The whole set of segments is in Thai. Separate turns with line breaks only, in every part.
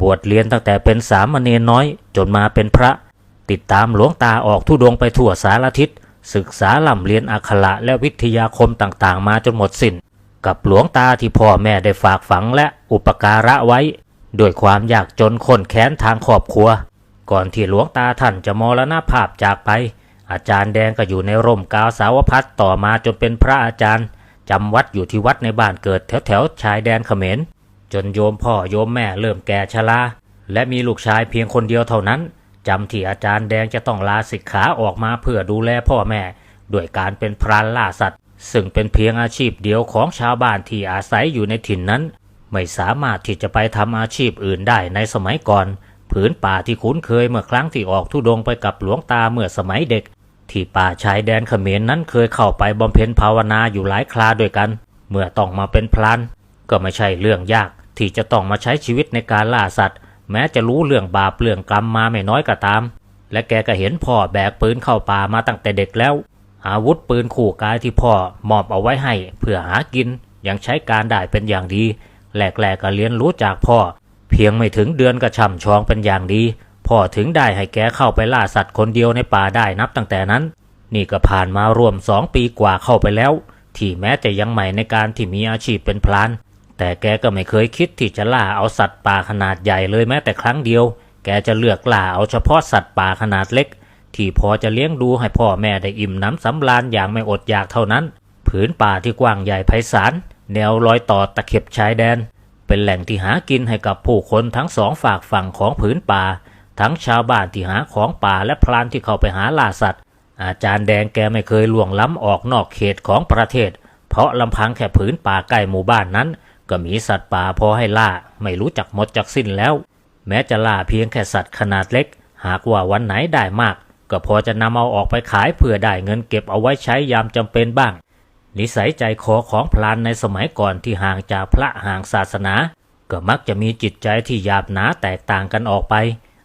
บวชเรียนตั้งแต่เป็นสามเณรน้อยจนมาเป็นพระ ติดตามหลวงตาออกทุดงไปทั่วสารทิศ ศึกษาล่ำเรียนอักขระและวิทยาคมต่างๆ มาจนหมดสิน้น กับหลวงตาที่พ่อแม่ได้ฝากฝังและอุปการะไว้ ด้วยความยากจนข้นแค้นทางครอบครัว ก่อนที่หลวงตาท่านจะมรณภาพจากไป อาจารย์แดงก็อยู่ในร่มกาวสาวพัดต่อมาจนเป็นพระอาจารย์จำวัดอยู่ที่วัดในบ้านเกิดแถวแถวๆชายแดนเขมร จนโยมพ่อโยมแม่เริ่มแก่ชราและมีลูกชายเพียงคนเดียวเท่านั้นจำที่อาจารย์แดงจะต้องลาสิกขาออกมาเพื่อดูแลพ่อแม่ด้วยการเป็นพรานล่าสัตว์ ซึ่งเป็นเพียงอาชีพเดียวของชาวบ้านที่อาศัยอยู่ในถิ่นนั้น ไม่สามารถที่จะไปทำอาชีพอื่นได้ในสมัยก่อน ผืนป่าที่คุ้นเคยเมื่อครั้งที่ออกทุดงไปกับหลวงตาเมื่อสมัยเด็ก ที่ป่าชายแดนเขมรนั้นเคยเข้าไปบำเพ็ญภาวนาอยู่หลายคราด้วยกัน เมื่อต้องมาเป็นพลานก็ไม่ใช่เรื่องยาก ที่จะต้องมาใช้ชีวิตในการล่าสัตว์ แม้จะรู้เรื่องบาปเรื่องกรรมมาไม่น้อยก็ตาม และแกก็เห็นพ่อแบกปืนเข้าป่ามาตั้งแต่เด็กแล้ว อาวุธปืนขู่กายที่พ่อมอบเอาไว้ให้เพื่อหากินยังใช้การได้เป็นอย่างดีแหลกๆก็เรียนรู้จากพ่อ เพียงไม่ถึงเดือนก็ช่ำชองเป็นอย่างดี พ่อถึงได้ให้แกเข้าไปล่าสัตว์คนเดียวในป่าได้นับตั้งแต่นั้น นี่ก็ผ่านมารวมสองปีกว่าเข้าไปแล้ว ที่แม้จะยังใหม่ในการที่มีอาชีพเป็นพลาน แต่แกก็ไม่เคยคิดที่จะล่าเอาสัตว์ป่าขนาดใหญ่เลยแม้แต่ครั้งเดียว แกจะเลือกล่าเอาเฉพาะสัตว์ป่าขนาดเล็ก ที่พอจะเลี้ยงดูให้พ่อแม่ได้อิ่มน้ำสำราญอย่างไม่อดอยากเท่านั้น ผืนป่าที่กว้างใหญ่ไพศาลแนวรอยต่อตะเข็บชายแดน เป็นแหล่งที่หากินให้กับผู้คนทั้งสองฝากฝั่งของผืนป่า ทั้งชาวบ้านที่หาของป่าและพลานที่เข้าไปหาล่าสัตว์ อาจารย์แดงแกไม่เคยล่วงล้ำออกนอกเขตของประเทศ เพราะลำพังแค่ผืนป่าใกล้หมู่บ้านนั้น ก็มีสัตว์ป่าพอให้ล่าไม่รู้จักหมดจักสิ้นแล้ว แม้จะล่าเพียงแค่สัตว์ขนาดเล็ก หากว่าวันไหนได้มาก ก็พอจะนำเอาออกไปขายเพื่อได้เงินเก็บเอาไว้ใช้ยามจำเป็นบ้าง นิสัยใจคอของพลานในสมัยก่อนที่ห่างจากพระห่างศาสนา ก็มักจะมีจิตใจที่หยาบหนาแตกต่างกันออกไป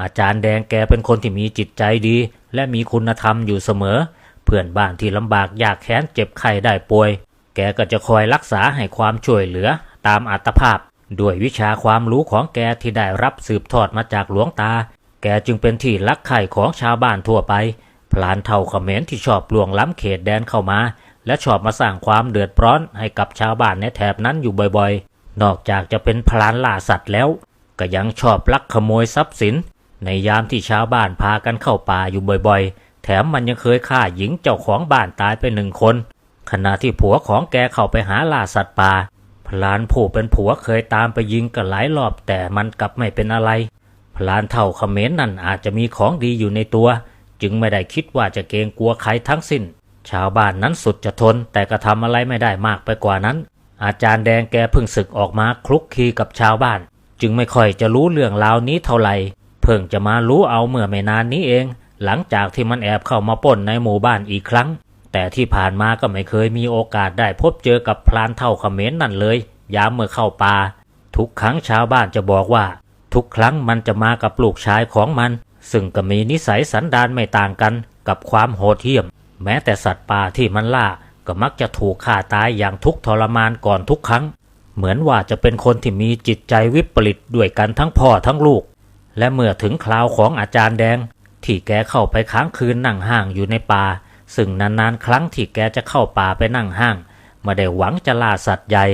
อาจารย์แดงแกเป็นคนที่มีจิตใจดี และมีคุณธรรมอยู่เสมอ เพื่อนบ้านที่ลำบากยากแค้นเจ็บไข้ได้ป่วย แกก็จะคอยรักษาให้ความช่วยเหลือ ตามอัตภาพ ด้วยวิชาความรู้ของแกที่ได้รับสืบทอดมาจากหลวงตา แกจึงเป็นที่รักใคร่ของชาวบ้านทั่วไป พลานเท่าเขมรที่ชอบล่วงล้ำเขตแดนเข้ามา และชอบมาสร้างความเดือดร้อนให้กับชาวบ้านในแถบนั้นอยู่บ่อยๆ นอกจากจะเป็นพลานล่าสัตว์แล้ว ก็ยังชอบลักขโมยทรัพย์สิน ในยามที่ชาวบ้านพากันเข้าป่าอยู่บ่อยๆ แถมมันยังเคยฆ่าหญิงเจ้าของบ้านตายไปหนึ่งคนขณะที่ผัวของแกเข้าไปหาล่าสัตว์ป่า พลานผู้เป็นผัวเคยตามไปยิงกันหลายรอบแต่มันกลับไม่เป็นอะไร พลานเท่าเขมรนั่นอาจจะมีของดีอยู่ในตัว จึงไม่ได้คิดว่าจะเกรงกลัวใครทั้งสิ้น ชาวบ้านนั้นสุดจะทนแต่ก็ทำอะไรไม่ได้มากไปกว่านั้น อาจารย์แดงแกเพิ่งศึกออกมาคลุกคลีกับชาวบ้าน จึงไม่ค่อยจะรู้เรื่องราวนี้เท่าไหร่เพิ่งจะมารู้เอาเมื่อไม่นานนี้เอง หลังจากที่มันแอบเข้ามาปล้นในหมู่บ้านอีกครั้ง แต่ที่ผ่านมาก็ไม่เคยมีโอกาสได้พบเจอกับพลานเท่าเขมรนั่นเลย ยามเมื่อเข้าป่าทุกครั้งชาวบ้านจะบอกว่า ทุกครั้งมันจะมากับลูกชายของมัน ซึ่งก็มีนิสัยสันดานไม่ต่างกันกับความโหดเหี้ยม แม้แต่สัตว์ป่าที่มันล่าก็มักจะถูกฆ่าตายอย่างทุกทรมานก่อนทุกครั้ง เหมือนว่าจะเป็นคนที่มีจิตใจวิปริตด้วยกันทั้งพ่อทั้งลูก และเมื่อถึงคราวของอาจารย์แดง ที่แกเข้าไปค้างคืนนั่งห้างอยู่ในป่า ซึ่งนานๆ ครั้งที่แกจะเข้าป่าไปนั่งห้างไม่ได้หวังจะล่าสัตว์ใหญ่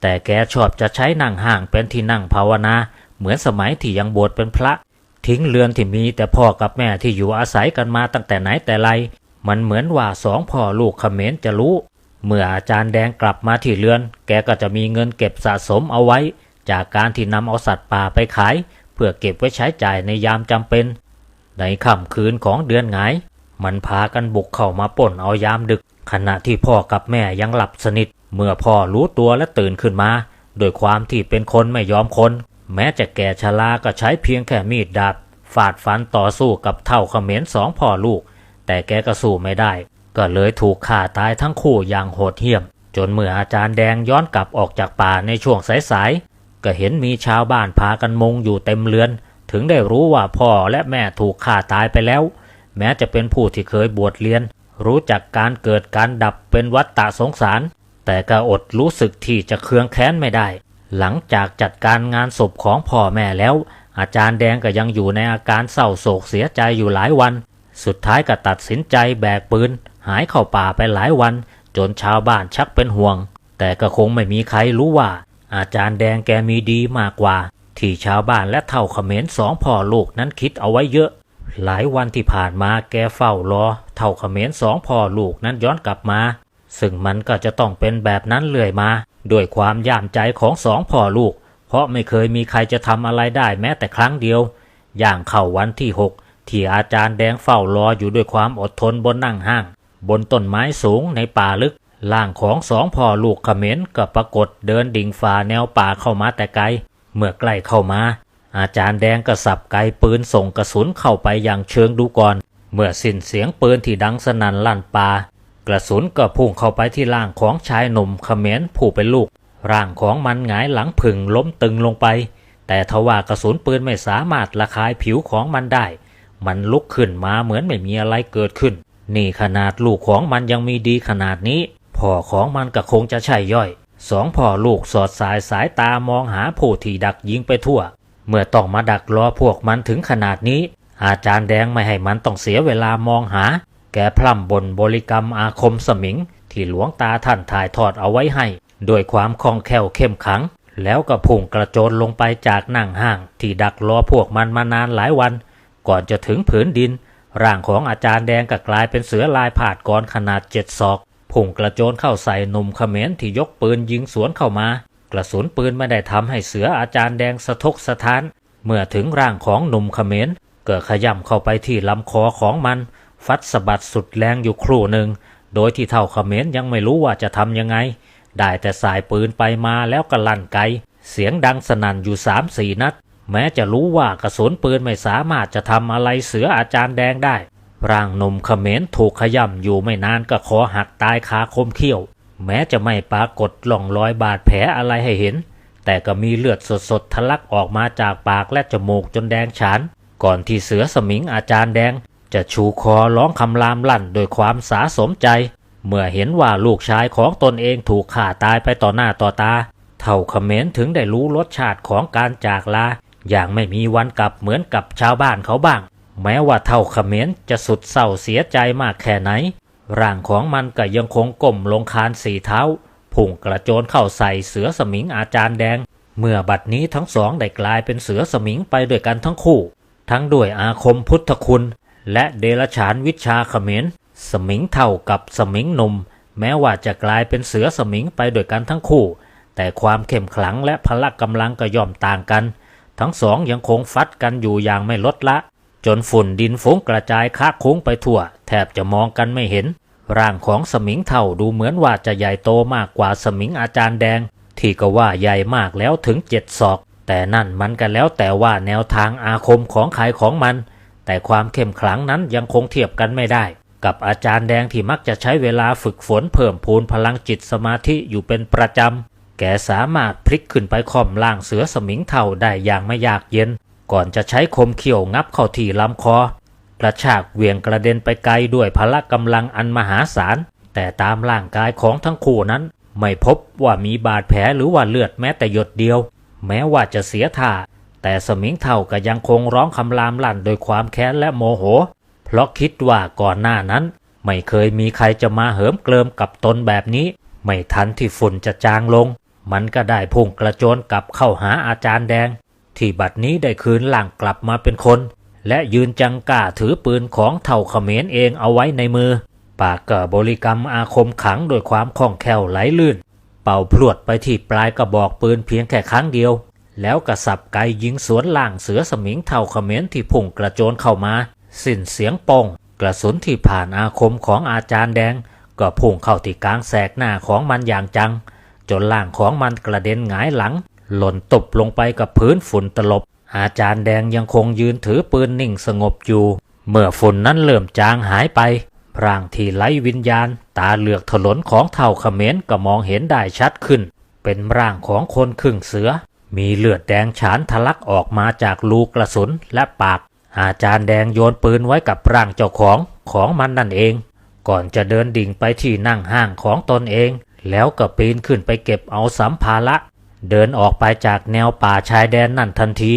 แต่แกชอบจะใช้นั่งห้างเป็นที่นั่งภาวนา เหมือนสมัยที่ยังบวชเป็นพระ ทิ้งเรือนที่มีแต่พ่อกับแม่ที่อยู่อาศัยกันมาตั้งแต่ไหนแต่ไร มันเหมือนว่าสองพ่อลูกเขมรจะรู้ เมื่ออาจารย์แดงกลับมาที่เรือน แกก็จะมีเงินเก็บสะสมเอาไว้ จากการที่นำเอาสัตว์ป่าไปขาย เพื่อเก็บไว้ใช้จ่ายในยามจำเป็น ในค่ำคืนของเดือนหงาย มันพากันบุกเข้ามาปล้นเอายามดึก ขณะที่พ่อกับแม่ยังหลับสนิท เมื่อพ่อรู้ตัวและตื่นขึ้นมาโดยความที่เป็นคนไม่ยอมคน แม้จะแก่ชราก็ใช้เพียงแค่มีดดาบฟาดฟันต่อสู้กับเท่าเขมรสองพ่อลูก แต่แกก็สู้ไม่ได้ ก็เลยถูกฆ่าตายทั้งคู่อย่างโหดเหี้ยม จนเมื่ออาจารย์แดงย้อนกลับออกจากป่าในช่วงสายๆก็เห็นมีชาวบ้านพากันมุงอยู่เต็มเรือน ถึงได้รู้ว่าพ่อและแม่ถูกฆ่าตายไปแล้ว แม้จะเป็นผู้ที่เคยบวชเรียน รู้จักการเกิดการดับเป็นวัฏฏะสงสาร แต่ก็อดรู้สึกที่จะเคืองแค้นไม่ได้ หลังจากจัดการงานศพของพ่อแม่แล้ว อาจารย์แดงก็ยังอยู่ในอาการเศร้าโศกเสียใจอยู่หลายวัน สุดท้ายก็ตัดสินใจแบกปืน หายเข้าป่าไปหลายวัน จนชาวบ้านชักเป็นห่วง แต่ก็คงไม่มีใครรู้ว่า อาจารย์แดงแกมีดีมากกว่า ที่ชาวบ้านและเท่าเขมรสองพ่อลูกนั้นคิดเอาไว้เยอะ หลายวันที่ผ่านมาแกเฝ้ารอเท่าเขมรสองพ่อลูกนั้นย้อนกลับมา ซึ่งมันก็จะต้องเป็นแบบนั้นเรื่อยมาด้วยความย่ามใจของสองพ่อลูก เพราะไม่เคยมีใครจะทำอะไรได้แม้แต่ครั้งเดียว อย่างเข้าวันที่หกที่อาจารย์แดงเฝ้ารออยู่ด้วยความอดทนบนนั่งห้าง บนต้นไม้สูงในป่าลึกร่างของสองพ่อลูกเขมรก็ปรากฏเดินดิ่งฝ่าแนวป่าเข้ามาแต่ไกล เมื่อใกล้เข้ามา อาจารย์แดงก็สับไกปืนส่งกระสุนเข้าไปอย่างเชิงดูก่อน เมื่อสิ้นเสียงปืนที่ดังสนั่นลั่นป่ากระสุนก็พุ่งเข้าไปที่ร่างของชายหนุ่มเขมรผู้เป็นลูก ร่างของมันหงายหลังผึ่งล้มตึงลงไป แต่ทว่ากระสุนปืนไม่สามารถระคายผิวของมันได้ มันลุกขึ้นมาเหมือนไม่มีอะไรเกิดขึ้น นี่ขนาดลูกของมันยังมีดีขนาดนี้ พ่อของมันก็คงจะใช่ย่อย สองพ่อลูกสอดสายสายตามองหาผู้ที่ดักยิงไปทั่ว เมื่อต้องมาดักรอพวกมันถึงขนาดนี้ อาจารย์แดงไม่ให้มันต้องเสียเวลามองหา แกพร่ำบนบริกรรมอาคมสมิง ที่หลวงตาท่านถ่ายทอดเอาไว้ให้ด้วยความคล่องแคล่วเข้มขัง แล้วก็พุ่งกระโจนลงไปจากนั่งห้าง ที่ดักรอพวกมันมานานหลายวัน ก่อนจะถึงผืนดิน ร่างของอาจารย์แดงก็กลายเป็นเสือลายผาดกรขนาดเจ็ดศอกพุ่งกระโจนเข้าใส่หนุ่มเขมรที่ยกปืนยิงสวนเข้ามา กระสุนปืนไม่ได้ทำให้เสืออาจารย์แดงสะทกสะท้าน เมื่อถึงร่างของหนุ่มเขมรเกิดขย่ำเข้าไปที่ลำคอของมัน ฟัดสะบัดสุดแรงอยู่ครู่หนึ่ง โดยที่เท่าเขมรยังไม่รู้ว่าจะทำยังไง ได้แต่สายปืนไปมาแล้วก็ลั่นไกเสียงดังสนั่นอยู่สามสี่นัด แม้จะรู้ว่ากระสุนปืนไม่สามารถจะทำอะไรเสืออาจารย์แดงได้ ร่างหนุ่มเขมรถูกขย่ำอยู่ไม่นานก็คอหักตายคาคมเขี้ยว แม้จะไม่ปรากฏล่องรอยบาดแผลอะไรให้เห็น แต่ก็มีเลือดสดๆทะลักออกมาจากปากและจมูกจนแดงฉาน ก่อนที่เสือสมิงอาจารย์แดง จะชูคอร้องคำรามลั่นโดยความสาสมใจ เมื่อเห็นว่าลูกชายของตนเองถูกฆ่าตายไปต่อหน้าต่อตา เท่าเขมรถึงได้รู้รสชาติของการจากลา อย่างไม่มีวันกลับเหมือนกับชาวบ้านเขาบ้าง แม้ว่าเท่าเขมรจะสุดเศร้าเสียใจมากแค่ไหน ร่างของมันก็ยังคงก้มลงคานสี่เท้าพุ่งกระโจนเข้าใส่เสือสมิงอาจารย์แดง เมื่อบัดนี้ทั้งสองได้กลายเป็นเสือสมิงไปด้วยกันทั้งคู่ ทั้งด้วยอาคมพุทธคุณ และเดลฉานวิชาเขมรสมิงเท่ากับสมิงหนุ่ม แม้ว่าจะกลายเป็นเสือสมิงไปด้วยกันทั้งคู่ แต่ความเข้มขลังและพละกำลังก็ย่อมต่างกัน ทั้งสองยังคงฟัดกันอยู่อย่างไม่ลดละ จนฝุ่นดินฟุ้งกระจายค้าคุ้งไปทั่ว แทบจะมองกันไม่เห็น ร่างของสมิงเท่าดูเหมือนว่าจะใหญ่โตมากกว่าสมิงอาจารย์แดง ที่ก็ว่าใหญ่มากแล้วถึงเจ็ดศอก แต่นั่นมันก็แล้วแต่ว่าแนวทางอาคมของใครของมัน แต่ความเข้มขลังนั้นยังคงเทียบกันไม่ได้ กับอาจารย์แดงที่มักจะใช้เวลาฝึกฝนเพิ่มพูนพลังจิตสมาธิอยู่เป็นประจำแกสามารถพลิกขึ้นไปค่อมล่างเสือสมิงเท่าได้อย่างไม่ยากเย็น ก่อนจะใช้คมเขี่ยวงับเข้าที่ลำคอกระชากเวียงกระเด็นไปไกลด้วยพละกำลังอันมหาศาล แต่ตามร่างกายของทั้งคู่นั้น ไม่พบว่ามีบาดแผลหรือว่าเลือดแม้แต่หยดเดียว แม้ว่าจะเสียท่า แต่สมิงเท่าก็ยังคงร้องคำรามลั่นโดยความแค้นและโมโห เพราะคิดว่าก่อนหน้านั้น ไม่เคยมีใครจะมาเหิมเกลิมกับตนแบบนี้ ไม่ทันที่ฝุ่นจะจางลง มันก็ได้พุ่งกระโจนกลับเข้าหาอาจารย์แดง ที่บัดนี้ได้คืนร่างกลับมาเป็นคน และยืนจังก้าถือปืนของเท่าเขมรเองเอาไว้ในมือ ปากก็บริกรรมอาคมขังโดยความคล่องแคล่วไหลลื่น เป่าพลวดไปที่ปลายกระบอกปืนเพียงแค่ครั้งเดียว แล้วกระสับไกยิงสวนล่างเสือสมิงเท่าเขมรที่พุ่งกระโจนเข้ามา สิ้นเสียงปองกระสุนที่ผ่านอาคมของอาจารย์แดง ก็พุ่งเข้าที่กลางแสกหน้าของมันอย่างจัง จนล่างของมันกระเด็นหงายหลัง หล่นตบลงไปกับพื้นฝุ่นตลบ อาจารย์แดงยังคงยืนถือปืนนิ่งสงบอยู่ เมื่อฝุ่นนั้นเริ่มจางหายไปร่างที่ไร้วิญญาณ ตาเหลือกถลนของเท่าเขมรก็มองเห็นได้ชัดขึ้น เป็นร่างของคนครึ่งเสือ มีเลือดแดงฉานทะลักออกมาจากรูกระสุนและปาก อาจารย์แดงโยนปืนไว้กับร่างเจ้าของของมันนั่นเอง ก่อนจะเดินดิ่งไปที่นั่งห้างของตนเอง แล้วก็ปีนขึ้นไปเก็บเอาสัมภาระ เดินออกไปจากแนวป่าชายแดนนั่นทันที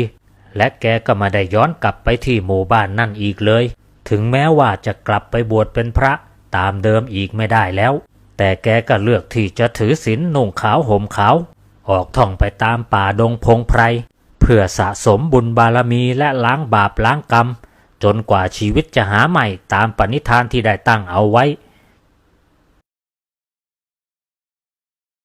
และแกก็มาได้ย้อนกลับไปที่หมู่บ้านนั่นอีกเลย ถึงแม้ว่าจะกลับไปบวชเป็นพระตามเดิมอีกไม่ได้แล้ว แต่แกก็เลือกที่จะถือศีลนุ่งขาวห่มขาว ออกท่องไปตามป่าดงพงไพร เพื่อสะสมบุญบารมีและล้างบาปล้างกรรม จนกว่าชีวิตจะหาใหม่ตามปณิธานที่ได้ตั้งเอาไว้